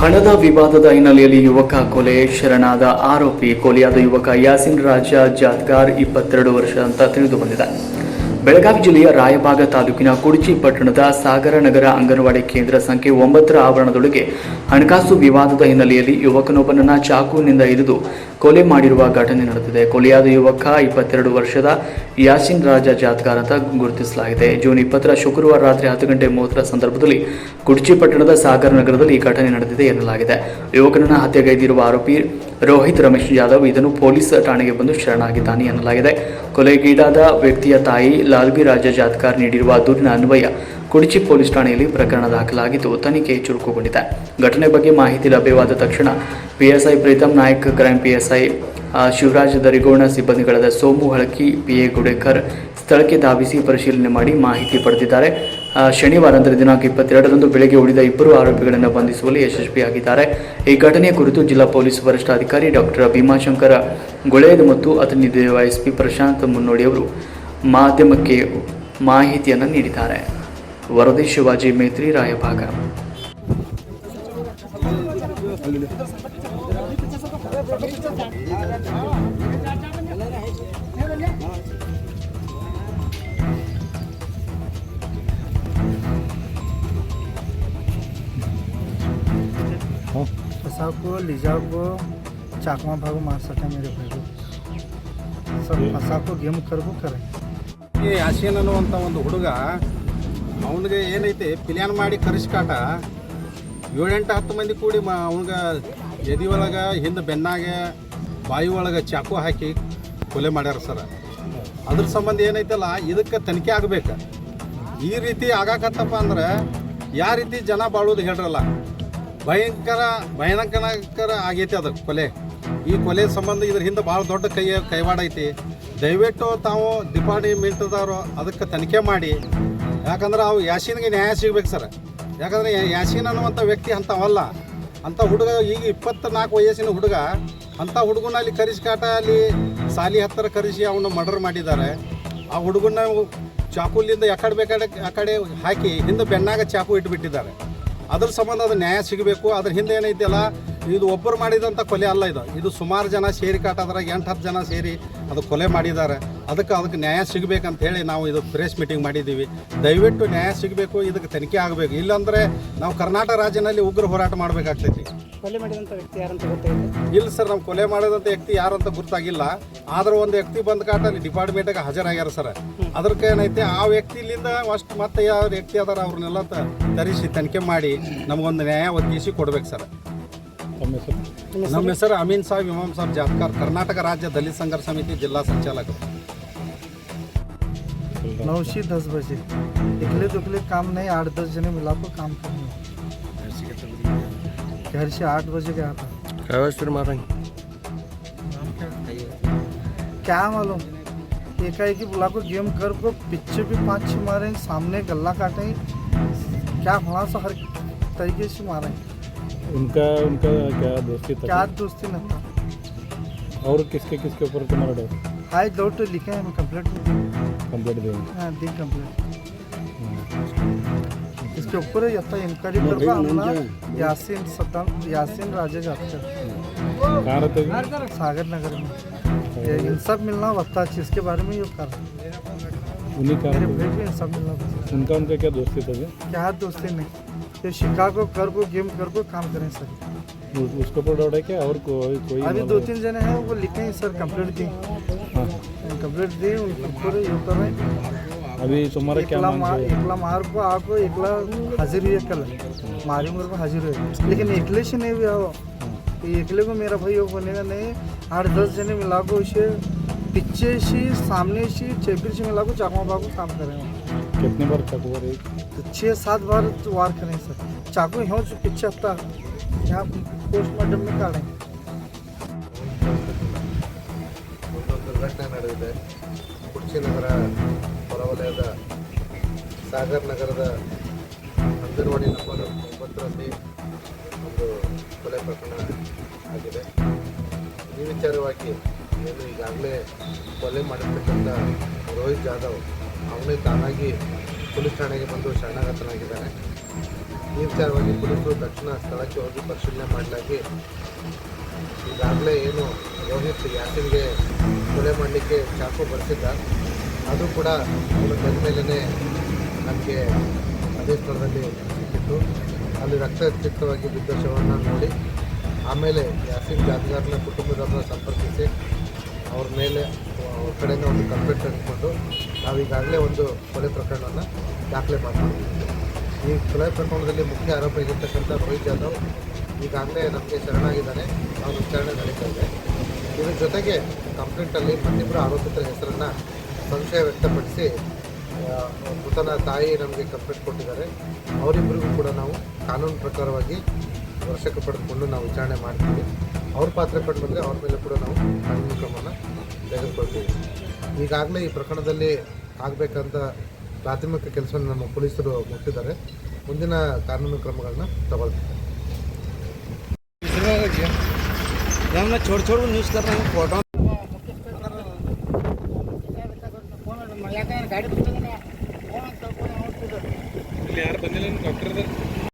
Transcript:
ಹಣದ ವಿವಾದದ ಹಿನ್ನೆಲೆಯಲ್ಲಿ ಯುವಕ ಕೊಲೆ, ಶರಣಾದ ಆರೋಪಿ ಕೊಲೆಯಾದ ಯುವಕ ಯಾಸಿನ್ ರಾಜ ಜಾತ್ಗಾರ್ ಇಪ್ಪತ್ತೆರಡು ವರ್ಷ ಅಂತ ತಿಳಿದು ಬಂದಿದೆ. ಬೆಳಗಾವಿ ಜಿಲ್ಲೆಯ ರಾಯಭಾಗ ತಾಲೂಕಿನ ಕುಡಚಿ ಪಟ್ಟಣದ ಸಾಗರ ನಗರ ಅಂಗನವಾಡಿ ಕೇಂದ್ರ ಸಂಖ್ಯೆ ಒಂಬತ್ತರ ಆವರಣದೊಳಗೆ ಹಣಕಾಸು ವಿವಾದದ ಹಿನ್ನೆಲೆಯಲ್ಲಿ ಯುವಕನೊಬ್ಬನನ್ನ ಚಾಕುವಿನಿಂದ ಇರಿದು ಕೊಲೆ ಮಾಡಿರುವ ಘಟನೆ ನಡೆದಿದೆ. ಕೊಲೆಯಾದ ಯುವಕ ಇಪ್ಪತ್ತೆರಡು ವರ್ಷದ ಯಾಸಿನ್ ರಾಜ ಜಾತ್ಕಾರ್ ಅಂತ ಗುರುತಿಸಲಾಗಿದೆ. ಜೂನ್ ಇಪ್ಪತ್ತರ ಶುಕ್ರವಾರ ರಾತ್ರಿ ಹತ್ತು ಗಂಟೆ ಮೂವತ್ತರ ಸಂದರ್ಭದಲ್ಲಿ ಕುಡ್ಚಿ ಪಟ್ಟಣದ ಸಾಗರ ನಗರದಲ್ಲಿ ಈ ಘಟನೆ ನಡೆದಿದೆ ಎನ್ನಲಾಗಿದೆ. ಯುವಕನನ್ನು ಹತ್ಯೆಗೈದಿರುವ ಆರೋಪಿ ರೋಹಿತ್ ರಮೇಶ್ ಯಾದವ್ ಇದನ್ನು ಪೊಲೀಸ್ ಠಾಣೆಗೆ ಬಂದು ಶರಣಾಗಿದ್ದಾನೆ ಎನ್ನಲಾಗಿದೆ. ಕೊಲೆಗೀಡಾದ ವ್ಯಕ್ತಿಯ ತಾಯಿ ಲಾಲ್ಬಿ ರಾಜ ಜಾತ್ಕಾರ್ ನೀಡಿರುವ ದೂರಿನ ಅನ್ವಯ ಕುಡಿಚಿ ಪೊಲೀಸ್ ಠಾಣೆಯಲ್ಲಿ ಪ್ರಕರಣ ದಾಖಲಾಗಿದ್ದು, ತನಿಖೆ ಚುರುಕುಗೊಂಡಿದೆ. ಘಟನೆ ಬಗ್ಗೆ ಮಾಹಿತಿ ಲಭ್ಯವಾದ ತಕ್ಷಣ PSI Preetam Nayak crime PSI Shivaraj Darigona ಸಿಬ್ಬಂದಿಗಳಾದ Somu Halaki PA Gudekar ಸ್ಥಳಕ್ಕೆ ಧಾವಿಸಿ ಪರಿಶೀಲನೆ ಮಾಡಿ ಮಾಹಿತಿ ಪಡೆದಿದ್ದಾರೆ. ಶನಿವಾರ ಅಂದರೆ ದಿನಾಂಕ ಇಪ್ಪತ್ತೆರಡರಂದು ಬೆಳಗ್ಗೆ ಉಳಿದ ಇಬ್ಬರು ಆರೋಪಿಗಳನ್ನು ಬಂಧಿಸುವಲ್ಲಿ ಯಶಸ್ವಿಯಾಗಿದ್ದಾರೆ. ಈ ಘಟನೆ ಕುರಿತು ಜಿಲ್ಲಾ ಪೊಲೀಸ್ ವರಿಷ್ಠಾಧಿಕಾರಿ ಡಾಕ್ಟರ್ ಭೀಮಾಶಂಕರ ಗುಳೇದ್ ಮತ್ತು ಅತನಿ ಪಿ ಪ್ರಶಾಂತ್ ಮುನ್ನೋಡಿಯವರು ಮಾಧ್ಯಮಕ್ಕೆ ಮಾಹಿತಿಯನ್ನು ನೀಡಿದ್ದಾರೆ. ವರದಿ ಶಿವಾಜಿ ಮೇತ್ರಿ ರಾಯಭಾಗ फंसा को लिजा को चाकमा भागो मार सका मेरे भाई को सब फंसा को गेम करबो करे ಈ ಯಾಸೀನ್ ಅನ್ನುವಂಥ ಒಂದು ಹುಡುಗ ಅವನಿಗೆ ಏನೈತೆ ಪ್ಲ್ಯಾನ್ ಮಾಡಿ ಕರೆಸ್ಕಾಟ. ಏಳೆಂಟು, ಹತ್ತು ಮಂದಿ ಕೂಡಿ ಮ ಅವನಿಗೆ ಎದಿ ಒಳಗೆ, ಹಿಂದೆ ಬೆನ್ನಾಗೆ, ಬಾಯಿ ಒಳಗೆ ಚಾಕು ಹಾಕಿ ಕೊಲೆ ಮಾಡ್ಯಾರ ಸರ್. ಅದ್ರ ಸಂಬಂಧ ಏನೈತಲ್ಲ, ಇದಕ್ಕೆ ತನಿಖೆ ಆಗಬೇಕು. ಈ ರೀತಿ ಆಗಾಕತ್ತಪ್ಪ ಅಂದ್ರೆ ಯಾವ ರೀತಿ ಜನ ಬಾಳೋದು ಹೇಳ್ರಲ್ಲ. ಭಯಂಕರ ಭಯಾನಕರ ಆಗೈತಿ ಅದು ಕೊಲೆ. ಈ ಕೊಲೆ ಸಂಬಂಧ ಇದ್ರ ಹಿಂದೆ ಭಾಳ ದೊಡ್ಡ ಕೈ, ಕೈವಾಡ ಐತಿ. ದಯವಿಟ್ಟು ತಾವು ಡಿಪಾರ್ಟ್ಮೆಂಟ್ದವರು ಅದಕ್ಕೆ ತನಿಖೆ ಮಾಡಿ ಯಾಕಂದ್ರೆ ಅವು ಯಾಸೀನ್ಗೆ ನ್ಯಾಯ ಸಿಗ್ಬೇಕು ಸರ್. ಯಾಕಂದ್ರೆ ಯಾಸಿನ್ ಅನ್ನುವಂಥ ವ್ಯಕ್ತಿ ಅಂಥವಲ್ಲ. ಅಂಥ ಹುಡುಗ ಈಗ ಇಪ್ಪತ್ನಾಲ್ಕು ವಯಸ್ಸಿನ ಹುಡುಗ, ಅಂಥ ಹುಡುಗನ ಅಲ್ಲಿ ಕರಿಸ್ಕಾಟ ಅಲ್ಲಿ ಸಾಲಿ ಹತ್ತಿರ ಕರೆಸಿ ಅವನು ಮರ್ಡರ್ ಮಾಡಿದ್ದಾರೆ. ಆ ಹುಡುಗನ ಚಾಕುಲಿಂದ ಯಾಕಡೆ ಬೇಕಾಡೆ ಆ ಕಡೆ ಹಾಕಿ ಹಿಂದೆ ಬೆನ್ನಾಗ ಚಾಕು ಇಟ್ಬಿಟ್ಟಿದ್ದಾರೆ. ಅದ್ರ ಸಂಬಂಧ ಅದು ನ್ಯಾಯ ಸಿಗಬೇಕು. ಅದ್ರ ಹಿಂದೆ ಏನೈತಿಲ್ಲ ಇದು ಒಬ್ಬರು ಮಾಡಿದಂಥ ಕೊಲೆ ಅಲ್ಲ ಇದು. ಇದು ಸುಮಾರು ಜನ ಸೇರಿ ಕಾಟ, ಅದ್ರಾಗ ಎಂಟು ಹತ್ತು ಜನ ಸೇರಿ ಅದು ಕೊಲೆ ಮಾಡಿದ್ದಾರೆ. ಅದಕ್ಕೆ ಅದಕ್ಕೆ ನ್ಯಾಯ ಸಿಗಬೇಕಂತ ಹೇಳಿ ನಾವು ಇದು ಪ್ರೆಸ್ ಮೀಟಿಂಗ್ ಮಾಡಿದ್ದೀವಿ. ದಯವಿಟ್ಟು ನ್ಯಾಯ ಸಿಗಬೇಕು ಇದಕ್ಕೆ ತನಿಖೆ ಆಗಬೇಕು. ಇಲ್ಲಾಂದರೆ ನಾವು ಕರ್ನಾಟಕ ರಾಜ್ಯದಲ್ಲಿ ಉಗ್ರ ಹೋರಾಟ ಮಾಡಬೇಕಾಗ್ತೈತಿ. ಕೊಲೆ ಮಾಡಿದಂಥ ವ್ಯಕ್ತಿ ಯಾರಂತ ಗೊತ್ತಾಗಿದೆ ಇಲ್ಲ. ಸರ್ ನಾವು ಕೊಲೆ ಮಾಡಿದಂಥ ವ್ಯಕ್ತಿ ಯಾರಂತ ಗೊತ್ತಾಗಿಲ್ಲ ಆದ್ರೆ ಒಂದು ವ್ಯಕ್ತಿ ಬಂದ ಕಾಟ ಅಲ್ಲಿ ಡಿಪಾರ್ಟ್ಮೆಂಟ್ಗೆ ಹಾಜರಾಗ್ಯಾರ ಸರ್. ಅದಕ್ಕೆ ಏನೈತೆ ಆ ವ್ಯಕ್ತಿಲಿಂದ ಅಷ್ಟು ಮತ್ತೆ ಯಾವ ವ್ಯಕ್ತಿ ಅದಾರ ಅವ್ರನ್ನೆಲ್ಲ ತರಿಸಿ ತನಿಖೆ ಮಾಡಿ ನಮಗೊಂದು ನ್ಯಾಯ ಒದಗಿಸಿ ಕೊಡ್ಬೇಕು ಸರ್. ನಮ್ಮ ಹೆಸರು ಅಮೀನ್ ಸಾಹೇಬ್ ಇಮಾಮ್ ಸಾಹೇಬ್ ಜಾತ್ಕಾರ್ ಕರ್ನಾಟಕ ರಾಜ್ಯ ದಲಿತ ಸಂಘರ್ಷ ಸಮಿತಿ ಜಿಲ್ಲಾ ಸಂಚಾಲಕರು नौ से दस बजे इकले दुकले काम नहीं आठ दस जने मिला को काम करने घर से आठ बजे गया था क्या मालूम एकाएकी बुला को गेम कर को पीछे भी पाँच छः मारे सामने गला काटे क्या होना सा हर तरीके से मारे उनका उनका क्या दोस्ती था? क्या दोस्ती न था। और किसके किसके ऊपर तुम्हारा डर हाई दो तो लिखे हैं कंप्लीट कंप्लीट देंगे हाँ दी कंप्लीट इसके ऊपर यथा इंक्वायरी करवा हमना यासीन सद्दाम यासीन राजा जाकर कहाँ रहते हैं सागर नगर में। ये इंसाफ मिलना वक्ता चीज़ इसके बारे में ये कर। उन्हीं का मेरे भाई को इंसाफ मिलना उनका उनका क्या दोस्ती था क्या दोस्ती नहीं। ये शिकागो कर को गेम कर को काम करें सर। उस- उसके ऊपर डाउट है क्या? और कोई कोई अभी दो तीन जने हैं वो लिखे हैं सर कंप्लीट दी हाँ। कंप्लीट दी उनके ये कर रहे अभी तुम्हारा क्या मांग है? एकला मार को आपको एकला हाजिर हुई कल। मारी उम्र को हाजिर हुए लेकिन एकले से नहीं हुआ वो ये एकले को मेरा भाई वो बनेगा नहीं। आठ दस जने मिला को उसे पीछे से सामने से चेपिर से मिला को चाकमा बागो काम करें वो। कितने बार चाकू एक तो छः सात बार तो वार करें सर चाकू यहाँ से पीछे हफ्ता यहाँ पोस्टमार्टम में काटें ಒಂದು ದುರ್ಘಟನೆ ನಡೆದಿದೆ ಕುರ್ಚಿ ನಗರ ಹೊರವಲಯದ ಸಾಗರ್ ನಗರದ ಅಂಗನವಾಡಿ ನಂಬರ್ ಒಂಬತ್ತರಲ್ಲಿ ಒಂದು ಕೊಲೆ ಪ್ರಕರಣ ಆಗಿದೆ ಈ ವಿಚಾರವಾಗಿ ಏನು ಈಗಾಗಲೇ ಕೊಲೆ ಮಾಡಿರ್ತಕ್ಕಂಥ ರೋಹಿತ್ ಜಾಧವ್ ಅವನೇ ತಾನಾಗಿ ಪೊಲೀಸ್ ಠಾಣೆಗೆ ಬಂದು ಶರಣಾಗತನಾಗಿದ್ದಾನೆ ಈ ವಿಚಾರವಾಗಿ ಪೊಲೀಸರು ತಕ್ಷಣ ಸ್ಥಳಕ್ಕೆ ಹೋಗಿ ಪರಿಶೀಲನೆ ಮಾಡಲಾಗಿ ಈಗಾಗಲೇ ಏನು ರೋಹಿತ್ ಯಾಸಿನ್ಗೆ ಕೊಲೆ ಮಾಡಲಿಕ್ಕೆ ಚಾಕು ಬಳಸಿದ್ದ ಅದು ಕೂಡ ಅವರು ಬಂದ ಮೇಲೇ ನಮಗೆ ಅದೇ ಸ್ಥಳದಲ್ಲಿ ಸಿಕ್ಕಿತ್ತು. ಅಲ್ಲಿ ರಕ್ತಚಿತ್ತವಾಗಿ ಬಿದ್ದ ಶವವನ್ನು ನೋಡಿ ಆಮೇಲೆ ಯಾಸಿನ್ ಜಾತಿಗಾರನ ಕುಟುಂಬದವ್ರನ್ನ ಸಂಪರ್ಕಿಸಿ, ಅವ್ರ ಮೇಲೆ ಕಡೆಯಿಂದ ಒಂದು ಕಂಪ್ಲೇಂಟ್ ತೆಗೆದುಕೊಂಡು ನಾವೀಗಾಗಲೇ ಒಂದು ಕೊಲೆ ಪ್ರಕರಣವನ್ನು ದಾಖಲೆ ಮಾಡ್ತೀವಿ. ಈ ಕೊಲೆ ಪ್ರಕರಣದಲ್ಲಿ ಮುಖ್ಯ ಆರೋಪಿಯಾಗಿರ್ತಕ್ಕಂಥ ರೋಹಿತ್ ಯಾದವ್ ಈಗಾಗಲೇ ನಮಗೆ ಶರಣಾಗಿದ್ದಾನೆ. ಅವನ ವಿಚಾರಣೆ ನಡೀತಾ ಇದೆ. ಇದ್ರ ಜೊತೆಗೆ ಕಂಪ್ಲೇಂಟಲ್ಲಿ ಮತ್ತಿಬ್ಬರು ಆರೋಪಿತರ ಹೆಸರನ್ನು ಸಂಶಯ ವ್ಯಕ್ತಪಡಿಸಿ ಮೃತನ ತಾಯಿ ನಮಗೆ ಕಂಪ್ಲೇಂಟ್ ಕೊಟ್ಟಿದ್ದಾರೆ. ಅವರಿಬ್ಬರಿಗೂ ಕೂಡ ನಾವು ಕಾನೂನು ಪ್ರಕಾರವಾಗಿ ವರ್ಷಕ್ಕೆ ಪಡೆದುಕೊಂಡು ನಾವು ವಿಚಾರಣೆ ಮಾಡ್ತೀವಿ. ಅವ್ರ ಪಾತ್ರ ಕಂಡು ಬಂದರೆ ಅವ್ರ ಮೇಲೆ ಕೂಡ ನಾವು ಈಗಾಗಲೇ ಈ ಪ್ರಕರಣದಲ್ಲಿ ಆಗಬೇಕಂತ ಪ್ರಾಥಮಿಕ ಕೆಲಸವನ್ನು ನಮ್ಮ ಪೊಲೀಸರು ಮುಟ್ಟಿದ್ದಾರೆ. ಮುಂದಿನ ಕಾನೂನು ಕ್ರಮಗಳನ್ನ ತಗೊಳ್ತಾರೆ ನಮ್ಮ ಚೋಡ್ ಚೋಡ್ ನ್ಯೂಸ್ ಫೋಟೋ